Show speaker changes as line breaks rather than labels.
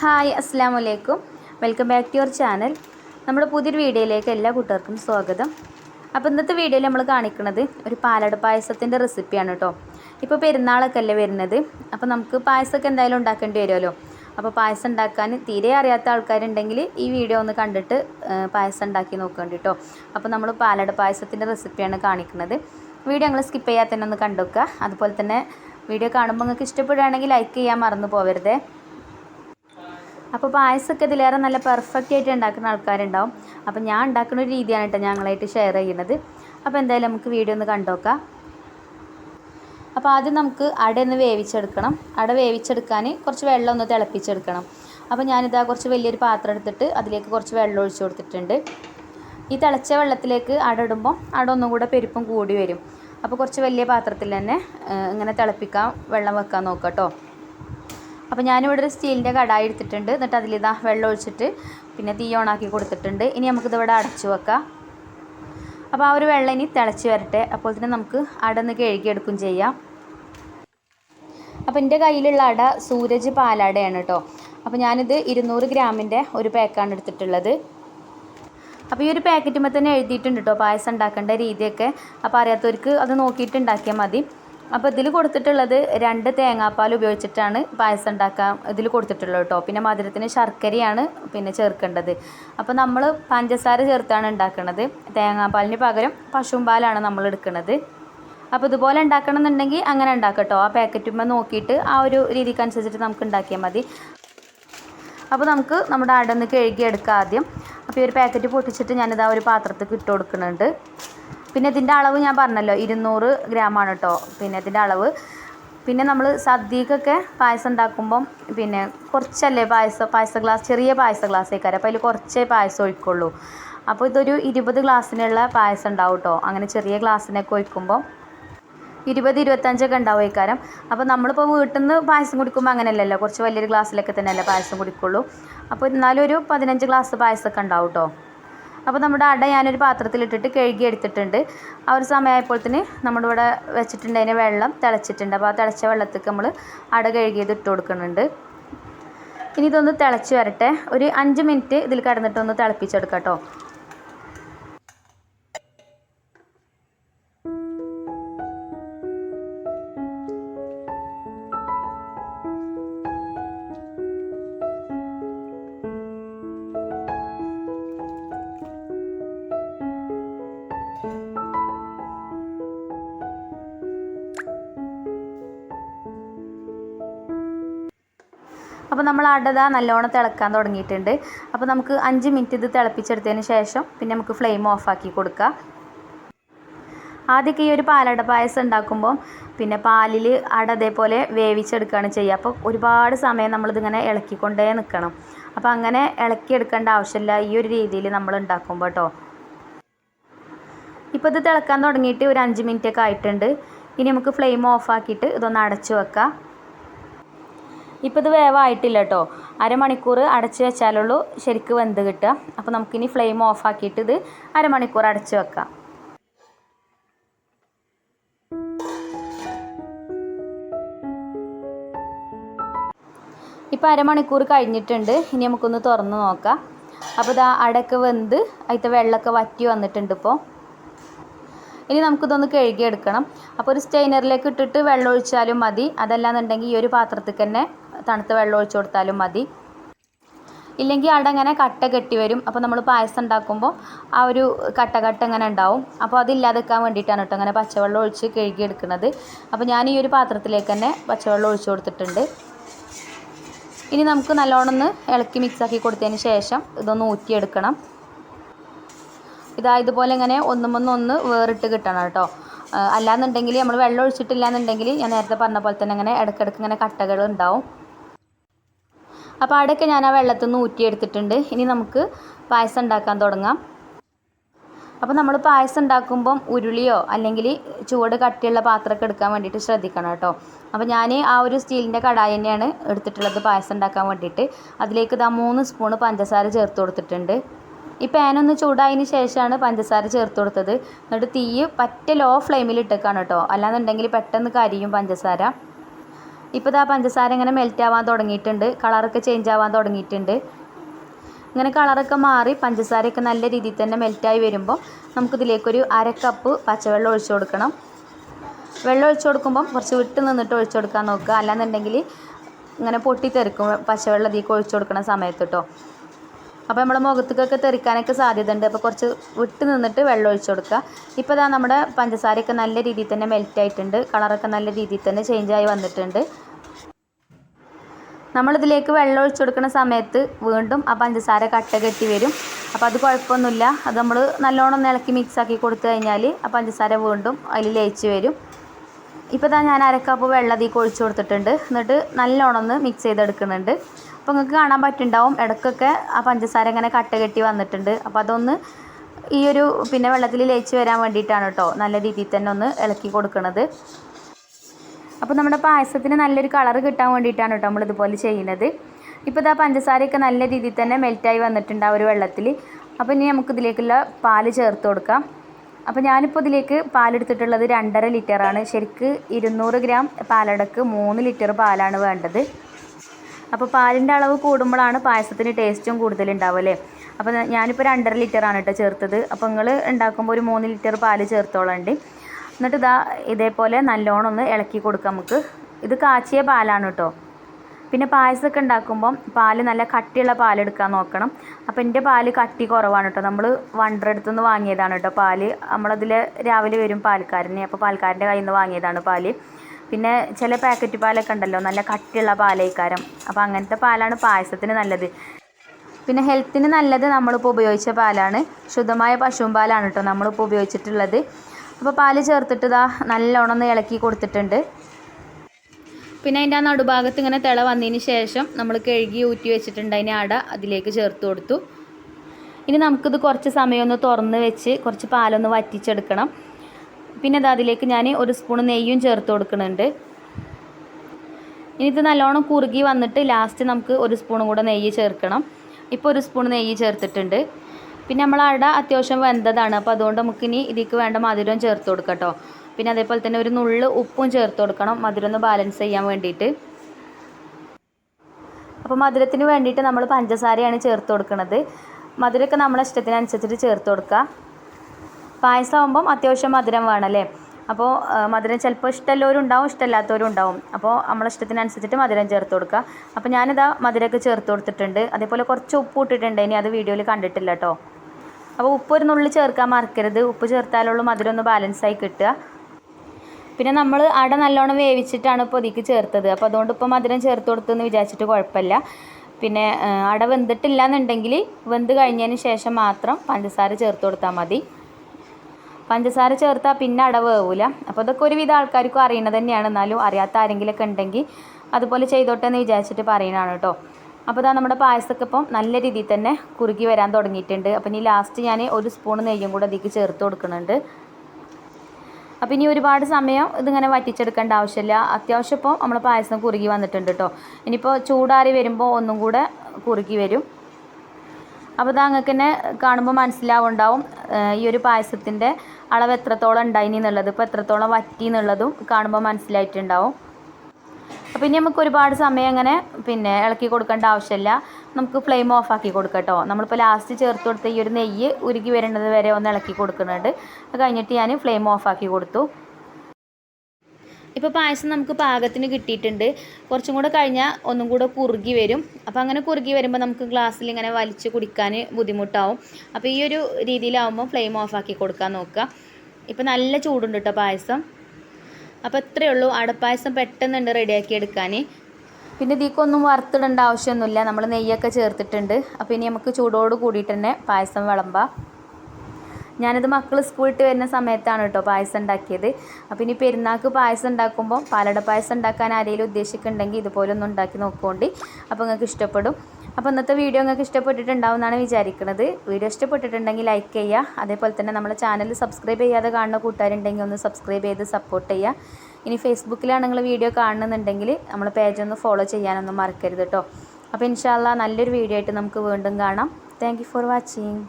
Hi അസ്സാം വലൈക്കും welcome back to your channel. നമ്മുടെ പുതിയൊരു വീഡിയോയിലേക്ക് എല്ലാ കൂട്ടുകാർക്കും സ്വാഗതം. അപ്പോൾ ഇന്നത്തെ വീഡിയോയിൽ നമ്മൾ കാണിക്കുന്നത് ഒരു പാലട പായസത്തിന്റെ റെസിപ്പിയാണ് കേട്ടോ. ഇപ്പോൾ പെരുന്നാളൊക്കെ അല്ലേ വരുന്നത്. അപ്പോൾ നമുക്ക് പായസമൊക്കെ എന്തായാലും ഉണ്ടാക്കേണ്ടി വരുമല്ലോ. അപ്പോൾ പായസം ഉണ്ടാക്കാൻ തീരെ അറിയാത്ത ആൾക്കാരുണ്ടെങ്കിൽ ഈ വീഡിയോ ഒന്ന് കണ്ടിട്ട് പായസം ഉണ്ടാക്കി നോക്കേണ്ടി കേട്ടോ. അപ്പോൾ നമ്മൾ പാലട പായസത്തിന്റെ റെസിപ്പിയാണ് കാണിക്കുന്നത്. വീഡിയോ ഞങ്ങൾ സ്കിപ്പ് ചെയ്യാതെ തന്നെ ഒന്ന് കണ്ടുവെക്കുക. അതുപോലെ തന്നെ വീഡിയോ കാണുമ്പോൾ നിങ്ങൾക്ക് ഇഷ്ടപ്പെടുകയാണെങ്കിൽ ലൈക്ക് ചെയ്യാൻ മറന്നു പോകരുതേ അപ്പോൾ പായസമൊക്കെ ഇതിലേറെ നല്ല പെർഫെക്റ്റ് ആയിട്ട് ഉണ്ടാക്കുന്ന ആൾക്കാരുണ്ടാവും. അപ്പോൾ ഞാൻ ഉണ്ടാക്കുന്ന ഒരു രീതിയാണ് കേട്ടോ ഞങ്ങളായിട്ട് ഷെയർ ചെയ്യുന്നത്. അപ്പോൾ എന്തായാലും നമുക്ക് വീഡിയോ ഒന്ന് കണ്ടോക്കാം. അപ്പോൾ ആദ്യം നമുക്ക് അട ഒന്ന് വേവിച്ചെടുക്കണം. അട വേവിച്ചെടുക്കാൻ കുറച്ച് വെള്ളം ഒന്ന് തിളപ്പിച്ചെടുക്കണം. അപ്പോൾ ഞാനിതാ കുറച്ച് വലിയൊരു പാത്രം എടുത്തിട്ട് അതിലേക്ക് കുറച്ച് വെള്ളം ഒഴിച്ചു കൊടുത്തിട്ടുണ്ട്. ഈ തിളച്ച വെള്ളത്തിലേക്ക് അട ഇടുമ്പോൾ അട ഒന്നും കൂടെ പെരുപ്പം കൂടി വരും. അപ്പോൾ കുറച്ച് വലിയ പാത്രത്തിൽ തന്നെ ഇങ്ങനെ തിളപ്പിക്കാം വെള്ളം വെക്കാൻ നോക്കാം കേട്ടോ. അപ്പോൾ ഞാനിവിടെ ഒരു സ്റ്റീലിന്റെ കടായി എടുത്തിട്ടുണ്ട്. എന്നിട്ട് അതിലിതാ വെള്ളം ഒഴിച്ചിട്ട് പിന്നെ തീ ഓണാക്കി കൊടുത്തിട്ടുണ്ട്. ഇനി നമുക്കിതിവിടെ അടച്ചു വെക്കാം. അപ്പോൾ ആ ഒരു വെള്ളം ഇനി തിളച്ച് വരട്ടെ. അപ്പോൾ തന്നെ നമുക്ക് അടന്ന് കഴുകിയെടുക്കും ചെയ്യാം. അപ്പോൾ എന്റെ കയ്യിലുള്ള അട സൂരജ് പാലാടയാണ് കേട്ടോ അപ്പോൾ ഞാനിത് ഇരുന്നൂറ് ഗ്രാമിന്റെ ഒരു പാക്കാണ് എടുത്തിട്ടുള്ളത്. അപ്പോൾ ഈ ഒരു പാക്കറ്റുമ്പോൾ തന്നെ എഴുതിയിട്ടുണ്ട് കേട്ടോ പായസം ഉണ്ടാക്കേണ്ട രീതിയൊക്കെ. അപ്പോൾ അറിയാത്തവർക്ക് അത് നോക്കിയിട്ട് ഉണ്ടാക്കിയാൽ മതി. അപ്പോൾ ഇതിൽ കൊടുത്തിട്ടുള്ളത് രണ്ട് തേങ്ങാപ്പാൽ ഉപയോഗിച്ചിട്ടാണ് പായസം ഉണ്ടാക്കാൻ ഇതിൽ കൊടുത്തിട്ടുള്ളത് കേട്ടോ. പിന്നെ മധുരത്തിന് ശർക്കരയാണ് പിന്നെ ചേർക്കേണ്ടത്. അപ്പോൾ നമ്മൾ പഞ്ചസാര ചേർത്താണ് ഉണ്ടാക്കുന്നത് തേങ്ങാപ്പാലിന് പകരം പശുവും പാലാണ് നമ്മൾ എടുക്കുന്നത് അപ്പോൾ ഇതുപോലെ ഉണ്ടാക്കണം എന്നുണ്ടെങ്കിൽ അങ്ങനെ ഉണ്ടാക്കാം കേട്ടോ. ആ പാക്കറ്റുമ്പോൾ നോക്കിയിട്ട് ആ ഒരു രീതിക്ക് അനുസരിച്ചിട്ട് നമുക്ക് ഉണ്ടാക്കിയാൽ മതി. അപ്പോൾ നമുക്ക് നമ്മുടെ അടന്ന് കഴുകി എടുക്കാം ആദ്യം. അപ്പോൾ ഈ ഒരു പാക്കറ്റ് പൊട്ടിച്ചിട്ട് ഞാനിതാ ഒരു പാത്രത്തിൽ ഇട്ട് കൊടുക്കുന്നുണ്ട്. പിന്നെ ഇതിന്റെ അളവ് ഞാൻ പറഞ്ഞല്ലോ ഇരുന്നൂറ് ഗ്രാമാണ് കേട്ടോ പിന്നെ ഇതിന്റെ അളവ്. പിന്നെ നമ്മൾ സദ്യക്കൊക്കെ പായസം ഉണ്ടാക്കുമ്പം പിന്നെ കുറച്ചല്ലേ പായസം പായസ ഗ്ലാസ് ചെറിയ പായസ ഗ്ലാസ് ആയിക്കാരം. അപ്പോൾ അതിൽ കുറച്ചേ പായസം ഒഴിക്കുള്ളൂ. അപ്പോൾ ഇതൊരു ഇരുപത് ഗ്ലാസ്സിനുള്ള പായസം ഉണ്ടാവും കേട്ടോ അങ്ങനെ ചെറിയ ഗ്ലാസ്സിനൊക്കെ ഒഴിക്കുമ്പോൾ ഇരുപത് ഇരുപത്തഞ്ചൊക്കെ ഉണ്ടാവും ഇക്കാരം അപ്പോൾ നമ്മളിപ്പോൾ വീട്ടിൽ നിന്ന് പായസം കുടിക്കുമ്പോൾ അങ്ങനെയല്ലല്ലോ കുറച്ച് വലിയൊരു ഗ്ലാസ്സിലൊക്കെ തന്നെയല്ലേ പായസം കുടിക്കുള്ളൂ. അപ്പോൾ എന്നാലും ഒരു പതിനഞ്ച് ഗ്ലാസ് പായസമൊക്കെ ഉണ്ടാവും കേട്ടോ അപ്പോൾ നമ്മുടെ അട ഞാനൊരു പാത്രത്തിലിട്ടിട്ട് കഴുകി എടുത്തിട്ടുണ്ട്. ആ ഒരു സമയമായപ്പോഴത്തേന് നമ്മുടെ ഇവിടെ വെച്ചിട്ടുണ്ട് അതിന് വെള്ളം തിളച്ചിട്ടുണ്ട്. അപ്പോൾ ആ തിളച്ച വെള്ളത്തേക്ക് നമ്മൾ അട കഴുകിയത് ഇട്ട് കൊടുക്കുന്നുണ്ട്. ഇനി ഇതൊന്ന് തിളച്ച് വരട്ടെ. ഒരു അഞ്ച് മിനിറ്റ് ഇതിൽ കിടന്നിട്ടൊന്ന് തിളപ്പിച്ചെടുക്കാം കേട്ടോ. അപ്പോൾ നമ്മൾ അടത നല്ലോണം തിളക്കാൻ തുടങ്ങിയിട്ടുണ്ട്. അപ്പോൾ നമുക്ക് അഞ്ച് മിനിറ്റ് ഇത് തിളപ്പിച്ചെടുത്തതിന് ശേഷം പിന്നെ നമുക്ക് ഫ്ലെയിം ഓഫാക്കി കൊടുക്കാം. ആദ്യമൊക്കെ ഈ ഒരു പാലട പായസം ഉണ്ടാക്കുമ്പോൾ പിന്നെ പാലിൽ അട അതേപോലെ വേവിച്ചെടുക്കുകയാണ് ചെയ്യുക. അപ്പോൾ ഒരുപാട് സമയം നമ്മളിതിങ്ങനെ ഇളക്കിക്കൊണ്ടേ നിൽക്കണം. അപ്പോൾ അങ്ങനെ ഇളക്കിയെടുക്കേണ്ട ആവശ്യമില്ല. ഈ ഒരു രീതിയിൽ നമ്മൾ ഉണ്ടാക്കുമ്പോൾ കേട്ടോ. ഇപ്പോൾ ഇത് തിളക്കാൻ തുടങ്ങിയിട്ട് ഒരു അഞ്ച് മിനിറ്റൊക്കെ ആയിട്ടുണ്ട്. ഇനി നമുക്ക് ഫ്ലെയിം ഓഫാക്കിയിട്ട് ഇതൊന്ന് അടച്ചു വെക്കാം. ഇപ്പോൾ ഇത് വേവായിട്ടില്ല കേട്ടോ അരമണിക്കൂർ അടച്ച് വെച്ചാലുള്ളൂ ശരിക്ക് വെന്ത് കിട്ടുക. അപ്പോൾ നമുക്കിനി ഫ്ലെയിം ഓഫാക്കിയിട്ട് ഇത് അരമണിക്കൂർ അടച്ച് വെക്കാം. ഇപ്പോൾ അരമണിക്കൂർ കഴിഞ്ഞിട്ടുണ്ട്. ഇനി നമുക്കൊന്ന് തുറന്ന് നോക്കാം. അപ്പോൾ ഇതാ അടക്ക വെന്ത് അതിലത്തെ വെള്ളമൊക്കെ വറ്റി വന്നിട്ടുണ്ട് ഇപ്പോൾ ഇനി നമുക്കിതൊന്ന് കഴുകിയെടുക്കണം. അപ്പോൾ ഒരു സ്റ്റെയിനറിലേക്ക് ഇട്ടിട്ട് വെള്ളം ഒഴിച്ചാലും മതി. അതല്ലാന്നുണ്ടെങ്കിൽ ഈ ഒരു പാത്രത്തിൽ തന്നെ തണുത്ത വെള്ളം ഒഴിച്ചു കൊടുത്താലും മതി. ഇല്ലെങ്കിൽ അവിടെ അങ്ങനെ കട്ട കെട്ടി വരും. അപ്പോൾ നമ്മൾ പായസം ഉണ്ടാക്കുമ്പോൾ ആ ഒരു കട്ട കട്ട ഇങ്ങനെ ഉണ്ടാവും. അപ്പോൾ അതില്ലാതെക്കാൻ വേണ്ടിയിട്ടാണ് കേട്ടോ അങ്ങനെ പച്ചവെള്ളം ഒഴിച്ച് കഴുകിയെടുക്കുന്നത്. അപ്പോൾ ഞാൻ ഈ ഒരു പാത്രത്തിലേക്ക് തന്നെ പച്ചവെള്ളം ഒഴിച്ചു കൊടുത്തിട്ടുണ്ട്. ഇനി നമുക്ക് നല്ലോണം ഒന്ന് ഇളക്കി മിക്സാക്കി കൊടുത്തതിന് ശേഷം ഇതൊന്ന് ഊറ്റിയെടുക്കണം. ഇതാ ഇതുപോലെ ഇങ്ങനെ ഒന്നുമൊന്ന് ഒന്ന് വേറിട്ട് കിട്ടണം കേട്ടോ. അല്ലാന്നുണ്ടെങ്കിൽ നമ്മൾ വെള്ളം ഒഴിച്ചിട്ടില്ല എന്നുണ്ടെങ്കിൽ ഞാൻ നേരത്തെ പറഞ്ഞ പോലെ തന്നെ ഇങ്ങനെ ഇടയ്ക്കിടയ്ക്ക് ഇങ്ങനെ കട്ടകൾ ഉണ്ടാവും. അപ്പോൾ അവിടെയൊക്കെ ഞാൻ ആ വെള്ളത്തിൽ നിന്ന് ഊറ്റിയെടുത്തിട്ടുണ്ട്. ഇനി നമുക്ക് പായസം ഉണ്ടാക്കാൻ തുടങ്ങാം. അപ്പോൾ നമ്മൾ പായസം ഉണ്ടാക്കുമ്പം ഉരുളിയോ അല്ലെങ്കിൽ ചുവട് കട്ടിയുള്ള പാത്രമൊക്കെ എടുക്കാൻ വേണ്ടിയിട്ട് ശ്രദ്ധിക്കണം കേട്ടോ. അപ്പോൾ ഞാൻ ആ ഒരു സ്റ്റീലിന്റെ കടായി തന്നെയാണ് എടുത്തിട്ടുള്ളത് പായസം ഉണ്ടാക്കാൻ വേണ്ടിയിട്ട്. അതിലേക്ക് ഇതാ മൂന്ന് സ്പൂണ് പഞ്ചസാര ചേർത്ത് കൊടുത്തിട്ടുണ്ട്. ഈ പാനൊന്ന് ചൂടായതിന് ശേഷമാണ് പഞ്ചസാര ചേർത്ത് കൊടുത്തത്. എന്നിട്ട് തീ പറ്റ ലോ ഫ്ലെയിമിൽ ഇട്ടേക്കാണ് കേട്ടോ അല്ലാന്നുണ്ടെങ്കിൽ പെട്ടെന്ന് കരിയും പഞ്ചസാര. ഇപ്പോൾ ഇതാ പഞ്ചസാര ഇങ്ങനെ മെൽറ്റ് ആവാൻ തുടങ്ങിയിട്ടുണ്ട്. കളറൊക്കെ ചേഞ്ച് ആവാൻ തുടങ്ങിയിട്ടുണ്ട്. ഇങ്ങനെ കളറൊക്കെ മാറി പഞ്ചസാരയൊക്കെ നല്ല രീതിയിൽ തന്നെ മെൽറ്റായി വരുമ്പോൾ നമുക്കിതിലേക്കൊരു അര കപ്പ് പച്ചവെള്ളം ഒഴിച്ചു കൊടുക്കണം. വെള്ളം ഒഴിച്ചു കൊടുക്കുമ്പം കുറച്ച് വിട്ട് നിന്നിട്ട് ഒഴിച്ചു കൊടുക്കാൻ നോക്കുക. അല്ലാന്നുണ്ടെങ്കിൽ ഇങ്ങനെ പൊട്ടിത്തെറിക്കും പച്ചവെള്ളം ഇതിലേക്ക് ഒഴിച്ചു കൊടുക്കുന്ന സമയത്ത് കേട്ടോ അപ്പോൾ നമ്മുടെ മുഖത്തേക്കൊക്കെ തെറിക്കാനൊക്കെ സാധ്യത ഉണ്ട് അപ്പോൾ കുറച്ച് വിട്ട് നിന്നിട്ട് വെള്ളം ഒഴിച്ചു കൊടുക്കുക. ഇപ്പോൾ ഇതാ നമ്മുടെ പഞ്ചസാരയൊക്കെ നല്ല രീതിയിൽ തന്നെ മെൽറ്റ് ആയിട്ടുണ്ട്. കളറൊക്കെ നല്ല രീതിയിൽ തന്നെ ചേഞ്ച് ആയി വന്നിട്ടുണ്ട്. നമ്മളിതിലേക്ക് വെള്ളം ഒഴിച്ചു കൊടുക്കുന്ന സമയത്ത് വീണ്ടും ആ പഞ്ചസാര കട്ട കെട്ടി വരും. അപ്പോൾ അത് കുഴപ്പമൊന്നുമില്ല. അത് നമ്മൾ നല്ലോണം ഇളക്കി മിക്സ് ആക്കി കൊടുത്തു കഴിഞ്ഞാൽ ആ പഞ്ചസാര വീണ്ടും അതിൽ ലയിച്ച് വരും. ഇപ്പോൾ ഇതാ ഞാൻ അരക്കപ്പ് വെള്ളം അതിൽ ഒഴിച്ചു കൊടുത്തിട്ടുണ്ട്. എന്നിട്ട് നല്ലോണം ഒന്ന് മിക്സ് ചെയ്തെടുക്കുന്നുണ്ട്. അപ്പോൾ നിങ്ങൾക്ക് കാണാൻ പറ്റുന്നുണ്ടാവും ഇടയ്ക്കൊക്കെ ആ പഞ്ചസാര ഇങ്ങനെ കട്ട കെട്ടി വന്നിട്ടുണ്ട്. അപ്പോൾ അതൊന്ന് ഈ ഒരു പിന്നെ വെള്ളത്തിൽ ലയിച്ച് വരാൻ വേണ്ടിയിട്ടാണ് കേട്ടോ നല്ല രീതിയിൽ തന്നെ ഒന്ന് ഇളക്കി കൊടുക്കുന്നത് അപ്പോൾ നമ്മുടെ പായസത്തിന് നല്ലൊരു കളർ കിട്ടാൻ വേണ്ടിയിട്ടാണ് കേട്ടോ നമ്മൾ ഇതുപോലെ ചെയ്യുന്നത്. ഇപ്പോൾ ഇതാ പഞ്ചസാരയൊക്കെ നല്ല രീതിയിൽ തന്നെ മെൽറ്റായി വന്നിട്ടുണ്ട് ആ ഒരു വെള്ളത്തിൽ. അപ്പോൾ ഇനി നമുക്ക് ഇതിലേക്കുള്ള പാൽ ചേർത്ത് കൊടുക്കാം. അപ്പോൾ ഞാനിപ്പോൾ ഇതിലേക്ക് പാലെടുത്തിട്ടുള്ളത് രണ്ടര ലിറ്ററാണ്. ശരിക്ക് ഇരുന്നൂറ് ഗ്രാം പാലടക്ക് മൂന്ന് ലിറ്റർ പാലാണ് വേണ്ടത്. അപ്പോൾ പാലിന്റെ അളവ് കൂടുമ്പോഴാണ് പായസത്തിന് ടേസ്റ്റും കൂടുതലുണ്ടാവും അല്ലേ? അപ്പോൾ ഞാനിപ്പോൾ രണ്ടര ലിറ്ററാണ് കേട്ടോ ചേർത്തത്. അപ്പോൾ നിങ്ങൾ ഉണ്ടാക്കുമ്പോൾ ഒരു മൂന്ന് ലിറ്റർ പാൽ ചേർത്തോളണ്ട്. എന്നിട്ട് ഇതാ ഇതേപോലെ നല്ലോണം ഒന്ന് ഇളക്കി കൊടുക്കാം നമുക്ക്. ഇത് കാച്ചിയ പാലാണ് കേട്ടോ. പിന്നെ പായസമൊക്കെ ഉണ്ടാക്കുമ്പം പാൽ നല്ല കട്ടിയുള്ള പാലെടുക്കാൻ നോക്കണം. അപ്പോൾ എന്റെ പാൽ കട്ടി കുറവാണ് കേട്ടോ. നമ്മൾ വണ്ടർ അടുത്തുനിന്ന് വാങ്ങിയതാണ് കേട്ടോ പാൽ. നമ്മളതിൽ രാവിലെ വരും പാൽക്കാരനെ. അപ്പോൾ പാൽക്കാരന്റെ കയ്യിൽ നിന്ന് വാങ്ങിയതാണ് പാൽ. പിന്നെ ചില പാക്കറ്റ് പാലൊക്കെ ഉണ്ടല്ലോ നല്ല കട്ടിയുള്ള പാലേക്കാരം. അപ്പോൾ അങ്ങനത്തെ പാലാണ് പായസത്തിന് നല്ലത്. പിന്നെ ഹെൽത്തിന് നല്ലത് നമ്മളിപ്പോൾ ഉപയോഗിച്ച പാലാണ്. ശുദ്ധമായ പശുവും പാലാണ് കേട്ടോ നമ്മളിപ്പോൾ ഉപയോഗിച്ചിട്ടുള്ളത്. അപ്പോൾ പാൽ ചേർത്തിട്ട് ഇതാ നല്ലോണം ഇളക്കി കൊടുത്തിട്ടുണ്ട്. പിന്നെ അതിന്റെ ആ നടുഭാഗത്ത് ഇങ്ങനെ തിള വന്നതിന് ശേഷം നമ്മൾ കഴുകി ഊറ്റി വെച്ചിട്ടുണ്ട് അതിനെ അട അതിലേക്ക് ചേർത്ത് കൊടുത്തു. ഇനി നമുക്കിത് കുറച്ച് സമയം ഒന്ന് തുറന്ന് വെച്ച് കുറച്ച് പാലൊന്ന് വറ്റിച്ചെടുക്കണം. പിന്നെ അത് അതിലേക്ക് ഞാൻ ഒരു സ്പൂൺ നെയ്യും ചേർത്ത് കൊടുക്കുന്നുണ്ട്. ഇനി ഇത് നല്ലോണം കുറുകി വന്നിട്ട് ലാസ്റ്റ് നമുക്ക് ഒരു സ്പൂണും കൂടെ നെയ്യ് ചേർക്കണം. ഇപ്പോൾ ഒരു സ്പൂൺ നെയ്യ് ചേർത്തിട്ടുണ്ട്. പിന്നെ നമ്മൾ അട അത്യാവശ്യം വെന്തതാണ്. അപ്പോൾ അതുകൊണ്ട് നമുക്കിനി ഇതിലേക്ക് വേണ്ട മധുരം ചേർത്ത് കൊടുക്കാം കേട്ടോ പിന്നെ അതേപോലെ തന്നെ ഒരു നുള്ള് ഉപ്പും ചേർത്ത് കൊടുക്കണം. മധുരം ഒന്ന് ബാലൻസ് ചെയ്യാൻ വേണ്ടിയിട്ട്. അപ്പോൾ മധുരത്തിന് വേണ്ടിയിട്ട് നമ്മൾ പഞ്ചസാരയാണ് ചേർത്ത് കൊടുക്കുന്നത് മധുരമൊക്കെ നമ്മളെ ഇഷ്ടത്തിനനുസരിച്ചിട്ട് ചേർത്ത് കൊടുക്കുക പായസമാകുമ്പം അത്യാവശ്യം മധുരം വേണമല്ലേ അപ്പോൾ മധുരം ചിലപ്പോൾ ഇഷ്ടമുള്ളവരും ഉണ്ടാവും ഇഷ്ടമില്ലാത്തവരും ഉണ്ടാവും. അപ്പോൾ നമ്മളെ ഇഷ്ടത്തിനനുസരിച്ചിട്ട് മധുരം ചേർത്ത് കൊടുക്കുക. അപ്പോൾ ഞാനിതാ മധുരമൊക്കെ ചേർത്ത് കൊടുത്തിട്ടുണ്ട്. അതേപോലെ കുറച്ച് ഉപ്പ് ഇട്ടിട്ടുണ്ട്. ഇനി അത് വീഡിയോയിൽ കണ്ടിട്ടില്ല കേട്ടോ. അപ്പോൾ ഉപ്പ് ഒരു നുള്ളിൽ ചേർക്കാൻ മറക്കരുത്. ഉപ്പ് ചേർത്താലുള്ള മധുരം ഒന്ന് ബാലൻസ് ആയി കിട്ടുക. പിന്നെ നമ്മൾ അട നല്ലോണം വേവിച്ചിട്ടാണ് ഇപ്പോൾ ഇതിക്ക് ചേർത്തത്. അപ്പോൾ അതുകൊണ്ട് ഇപ്പോൾ മധുരം ചേർത്ത് കൊടുത്തെന്ന് വിചാരിച്ചിട്ട് കുഴപ്പമില്ല. പിന്നെ അട വെന്തിട്ടില്ല എന്നുണ്ടെങ്കിൽ വെന്ത് കഴിഞ്ഞതിന് ശേഷം മാത്രം പഞ്ചസാര ചേർത്ത് കൊടുത്താൽ മതി. പഞ്ചസാര ചേർത്താൽ പിന്നെ അട വേവില്ല അപ്പോൾ അതൊക്കെ ഒരുവിധ ആൾക്കാർക്കും അറിയണത് തന്നെയാണ്. എന്നാലും അറിയാത്ത ആരെങ്കിലുമൊക്കെ ഉണ്ടെങ്കിൽ അതുപോലെ ചെയ്തോട്ടെ എന്ന് വിചാരിച്ചിട്ട് പറയുന്നതാണ് കേട്ടോ. അപ്പോൾ ഇതാ നമ്മുടെ പായസമൊക്കെ ഇപ്പം നല്ല രീതിയിൽ തന്നെ കുറുകി വരാൻ തുടങ്ങിയിട്ടുണ്ട്. അപ്പം ഇനി ലാസ്റ്റ് ഞാൻ ഒരു സ്പൂൺ നെയ്യും കൂടെ അതിലേക്ക് ചേർത്ത് കൊടുക്കുന്നുണ്ട്. അപ്പോൾ ഇനി ഒരുപാട് സമയം ഇതിങ്ങനെ വറ്റിച്ചെടുക്കേണ്ട ആവശ്യമില്ല. അത്യാവശ്യം ഇപ്പോൾ നമ്മൾ പായസം കുറുകി വന്നിട്ടുണ്ട് കേട്ടോ. ഇനിയിപ്പോൾ ചൂടാറി വരുമ്പോൾ ഒന്നും കൂടെ കുറുകി വരും. അപ്പോൾ ഇത് നിങ്ങൾക്ക് തന്നെ കാണുമ്പോൾ മനസ്സിലാവുണ്ടാവും. ഈ ഒരു പായസത്തിന്റെ അളവ് എത്രത്തോളം ഉണ്ടായിനി എന്നുള്ളത് ഇപ്പോൾ എത്രത്തോളം വറ്റി എന്നുള്ളതും കാണുമ്പോൾ മനസ്സിലായിട്ടുണ്ടാവും. അപ്പോൾ ഇനി നമുക്ക് ഒരുപാട് സമയം അങ്ങനെ പിന്നെ ഇളക്കി കൊടുക്കേണ്ട ആവശ്യമില്ല. നമുക്ക് ഫ്ലെയിം ഓഫ് ആക്കി കൊടുക്കട്ടോ കേട്ടോ നമ്മളിപ്പോൾ ലാസ്റ്റ് ചേർത്ത് കൊടുത്ത ഈ ഒരു നെയ്യ് ഉരുകി വരേണ്ടത് വരെ ഒന്ന് ഇളക്കി കൊടുക്കുന്നുണ്ട്. അത് കഴിഞ്ഞിട്ട് ഞാൻ ഫ്ലെയിം ഓഫ് ആക്കി കൊടുത്തു. ഇപ്പോൾ പായസം നമുക്ക് പാകത്തിന് കിട്ടിയിട്ടുണ്ട്. കുറച്ചും കൂടെ കഴിഞ്ഞാൽ ഒന്നും കൂടെ കുറുകി വരും. അപ്പോൾ അങ്ങനെ കുറുകി വരുമ്പോൾ നമുക്ക് ഗ്ലാസ്സിൽ ഇങ്ങനെ വലിച്ച് കുടിക്കാൻ ബുദ്ധിമുട്ടാവും. അപ്പോൾ ഈ ഒരു രീതിയിലാവുമ്പോൾ ഫ്ലെയിം ഓഫാക്കി കൊടുക്കാൻ നോക്കുക. ഇപ്പോൾ നല്ല ചൂടുണ്ട് കേട്ടോ പായസം. അപ്പോൾ ഇത്രയേ ഉള്ളൂ. അടപ്പായസം പെട്ടെന്നുണ്ട് റെഡിയാക്കി എടുക്കാൻ. പിന്നെ ഇതിക്കൊന്നും വറുത്തിടേണ്ട ആവശ്യമൊന്നുമില്ല. നമ്മൾ നെയ്യൊക്കെ ചേർത്തിട്ടുണ്ട്. അപ്പോൾ ഇനി നമുക്ക് ചൂടോട് കൂടിയിട്ട് തന്നെ പായസം വിളമ്പാം. ഞാനിത് മക്കൾ സ്കൂളിട്ട് വരുന്ന സമയത്താണ് കേട്ടോ പായസം ഉണ്ടാക്കിയത്. അപ്പോൾ ഇനി പെരുന്നാൾക്ക് പായസം ഉണ്ടാക്കുമ്പോൾ പാലട പായസം ഉണ്ടാക്കാൻ ആരെങ്കിലും ഉദ്ദേശിക്കുന്നുണ്ടെങ്കിൽ ഇതുപോലെ ഒന്ന് ഉണ്ടാക്കി നോക്കുകൊണ്ട് അപ്പോൾ നിങ്ങൾക്ക് ഇഷ്ടപ്പെടും. അപ്പോൾ ഇന്നത്തെ വീഡിയോ നിങ്ങൾക്ക് ഇഷ്ടപ്പെട്ടിട്ടുണ്ടാവും എന്നാണ് വിചാരിക്കുന്നത് വീഡിയോ ഇഷ്ടപ്പെട്ടിട്ടുണ്ടെങ്കിൽ ലൈക്ക് ചെയ്യുക. അതേപോലെ തന്നെ നമ്മളെ ചാനൽ സബ്സ്ക്രൈബ് ചെയ്യാതെ കാണുന്ന കൂട്ടുകാരുണ്ടെങ്കിൽ ഒന്ന് സബ്സ്ക്രൈബ് ചെയ്ത് സപ്പോർട്ട് ചെയ്യുക. ഇനി ഫേസ്ബുക്കിലാണ് നിങ്ങൾ വീഡിയോ കാണുന്നുണ്ടെങ്കിൽ നമ്മൾ പേജ് ഒന്ന് ഫോളോ ചെയ്യാനൊന്നും മറക്കരുത് കേട്ടോ. അപ്പോൾ ഇൻഷാല്ല നല്ലൊരു വീഡിയോ ആയിട്ട് നമുക്ക് വീണ്ടും കാണാം. Thank for watching